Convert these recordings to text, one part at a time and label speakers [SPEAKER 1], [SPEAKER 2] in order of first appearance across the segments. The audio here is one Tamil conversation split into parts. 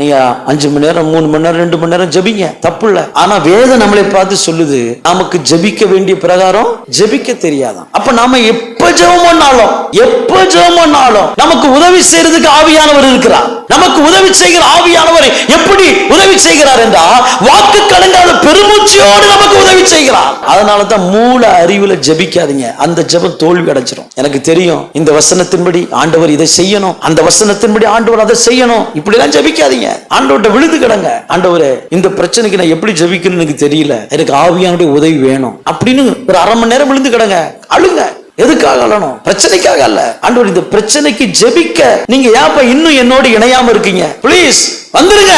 [SPEAKER 1] நீங்க அஞ்சு மணி நேரம் மூணு மணி நேரம் ரெண்டு மணி நேரம் ஜெபிங்க. தப்பு இல்ல ஆனா வேதம் நம்மளை பார்த்து சொல்லுது நமக்கு ஜெபிக்க வேண்டிய பிரகாரம் ஜபிக்க தெரியாதான். அப்ப நாம எப்ப ஜபம் பண்ணாலும் எப்ப ஜபம் பண்ணாலும் நமக்கு உதவி செய்யறதுக்கு ஆவியானவர் இருக்கிறார். நமக்கு உதவி செய்கிற ஆவியானவர் எப்படி உதவி செய்கிறார் என்றால் வாக்கு கலங்காத பெருமூச்சியோடு நமக்கு உதவி செய்கிறார். அதனால தான் மூல அறிவுல ஜெபிக்காதீங்க. அந்த ஜபம் தோல்வி அடைஞ்சிடும் எனக்கு தெரியும் இந்த வசனத்தின்படி ஆண்டவர் இதை செய்யணும் அந்த வசனத்தின்படி ஆண்டவர் அதை செய்யணும். இப்படிதான் ஜபிக்காதீங்க. ஜெபிக்காதீங்க ஆண்டவர்கிட்ட விழுந்து கிடங்க ஆண்டவரே இந்த பிரச்சனைக்கு நான் எப்படி ஜெபிக்கணும்னு எனக்கு தெரியல. எனக்கு ஆவியானுடைய உதவி வேணும். அப்படின்னு ஒரு அரை மணி நேரம் விழுந்து கிடங்க அழுங்க. எதுக்காக அழணும்? பிரச்சனைக்காக அல்ல. ஆண்டவர் இந்த பிரச்சனைக்கு ஜெபிக்க நீங்க ஏப்ப இன்னும் என்னோடு இணையாம இருக்கீங்க? ப்ளீஸ் வந்துருங்க.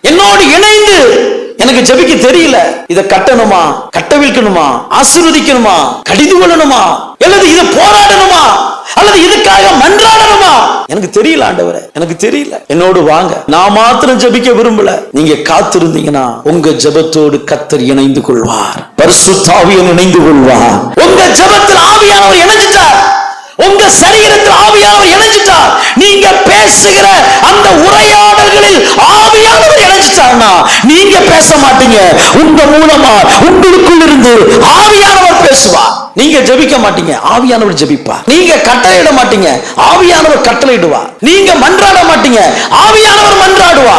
[SPEAKER 1] என்னோடு இணைந்து. எனக்கு ஜெபிக்க தெரியல. இத கட்டணுமா? கட்டவிழ்க்கணுமா? ஆசிர்வதிக்கணுமா? கடிந்து கொள்ளணுமா? அல்லது இதை போராடணுமா? எனக்கு தெரியல ஆண்டவரே. எனக்கு தெரியல. என்னோடு வாங்க. நான் மாத்திரம் ஜெபிக்க விரும்பல. நீங்க காத்திருந்தீங்கன்னா உங்க ஜெபத்தோடு கத்தர் இணைந்து கொள்வார். பரிசுத்தாவியன் இணைந்து கொள்வார். உங்க ஜெபத்தில் ஆவியானவர் இணைஞ்சிட்டார். உங்க சரீரத்தில் ஆவியானவர் இணைஞ்சிட்டார். நீங்க பேசுகிற அந்த உரையாடல்களில் ஆவியானவர் இணைஞ்சிட்டார்னா நீங்க பேச மாட்டீங்க. உங்க மூலமா உங்களுக்குள் இருந்து ஆவியானவர் பேசுவார். நீங்க ஜெபிக்க மாட்டீங்க ஆவியானவர் ஜெபிப்பா. நீங்க கட்டளையிட மாட்டீங்க ஆவியானவர் கட்டளையிடுவா. நீங்க மன்றாட மாட்டீங்க ஆவியானவர் மன்றாடுவா.